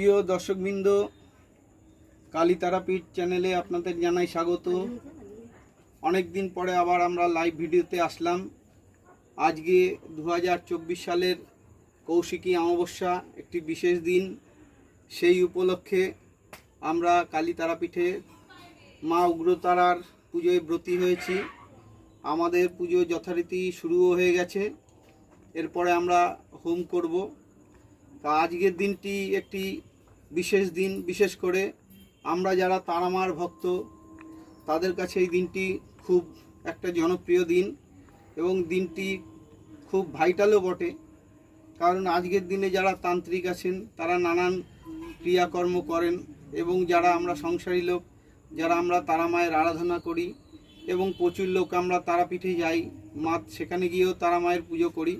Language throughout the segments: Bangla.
প্রিয় দর্শকবৃন্দ, কালী তারাপীঠ চ্যানেলে আপনাদের জানাই স্বাগত। অনেক দিন পরে আবার আমরা লাইভ ভিডিওতে আসলাম। আজকে দু হাজার চব্বিশ সালের কৌশিকী অমাবস্যা, একটি বিশেষ দিন। সেই উপলক্ষে আমরা কালী তারাপীঠে মা উগ্রতারার পুজোয় ব্রতী হয়েছি। আমাদের পুজো যথারীতি শুরুও হয়ে গেছে। এরপরে আমরা হোম করব। তা আজকের দিনটি একটি বিশেষ দিন, বিশেষ করে আমরা যারা তারামার ভক্ত, তাদের কাছে এই দিনটি খুব একটা জনপ্রিয় দিন এবং দিনটি খুব ভাইটালও বটে। কারণ আজকের দিনে যারা তান্ত্রিক আছেন, তারা নানান ক্রিয়াকর্ম করেন এবং যারা আমরা সংসারী লোক, যারা আমরা তারা মায়ের আরাধনা করি এবং প্রচুর লোক আমরা তারাপীঠে যাই মা সেখানে গিয়েও তারা মায়ের পুজো করি।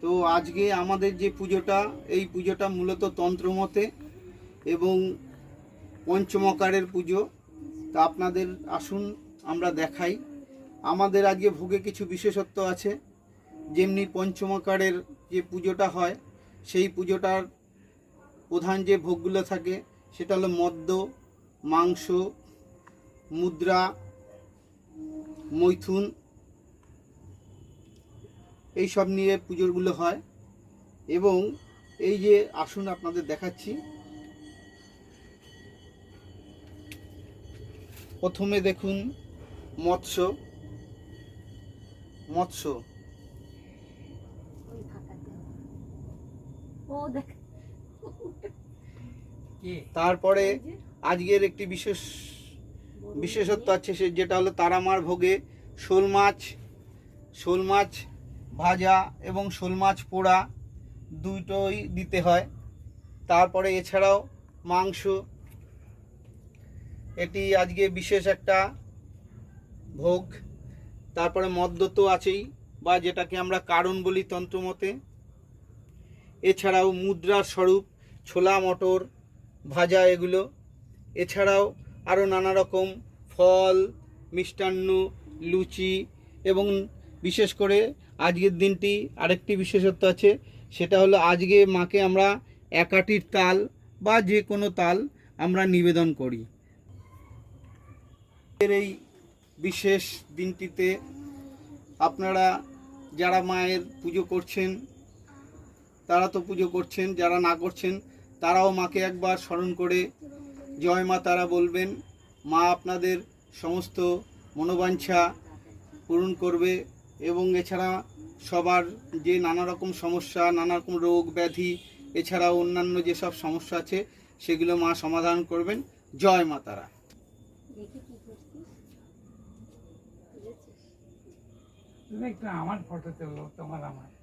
তো আজকে আমাদের যে পুজোটা, এই পুজোটা মূলত তন্ত্রমতে এবং পঞ্চমকারের পুজো। তা আপনাদের আসুন, আমরা দেখাই। আমাদের আজকে ভোগে কিছু বিশেষত্ব আছে। যেমনি পঞ্চমকারের যে পুজোটা হয়, সেই পুজোটার প্রধান যে ভোগগুলো থাকে, সেটা হলো মদ্য, মাংস, মুদ্রা, মৈথুন এই সব নিয়ে পুজোগুলো হয়। এবং এই যে আসুন আপনাদের দেখাচ্ছি। প্রথমে দেখুন মৎস্য। মৎস্য। তারপরে আজকের একটি বিশেষ বিশেষত্ব আছে সে যেটা হলো তারামার ভোগে শোল মাছ। শোল মাছ ভাজা এবং শোল মাছ পোড়া দুটোই দিতে হয়। তারপরে এছাড়াও মাংস। এটি আজকে বিশেষ একটা ভোগ। তারপরে মদ্য তো আছেই বা যেটাকে আমরা কারণ বলি তন্ত্রমতে এছাড়াও মুদ্রার স্বরূপ, ছোলা, মটর, ভাজা এগুলো। এছাড়াও আরও নানা রকম ফল, মিষ্টান্ন, লুচি এবং বিশেষ করে আজকের দিনটি আরেকটি বিশেষত্ব আছে, সেটা হলো আজকে মাকে আমরা একাটির তাল বা যে কোনো তাল আমরা নিবেদন করি। এর এই বিশেষ দিনটিতে আপনারা যারা মায়ের পুজো করছেন, তারা তো পুজো করছেন, যারা না করছেন, তারাও মাকে একবার স্মরণ করে জয় মা তারা বলবেন, মা আপনাদের সমস্ত মনোবাঞ্ছা পূরণ করবে। এবং এছাড়া সবার যে নানা রকম সমস্যা নানা রকম রোগ ব্যাধি এছাড়া অন্যান্য যেসব সমস্যা আছে সেগুলো মা সমাধান করবেন। জয় মা তারা। আমার ফটো চলল তোমার আমার।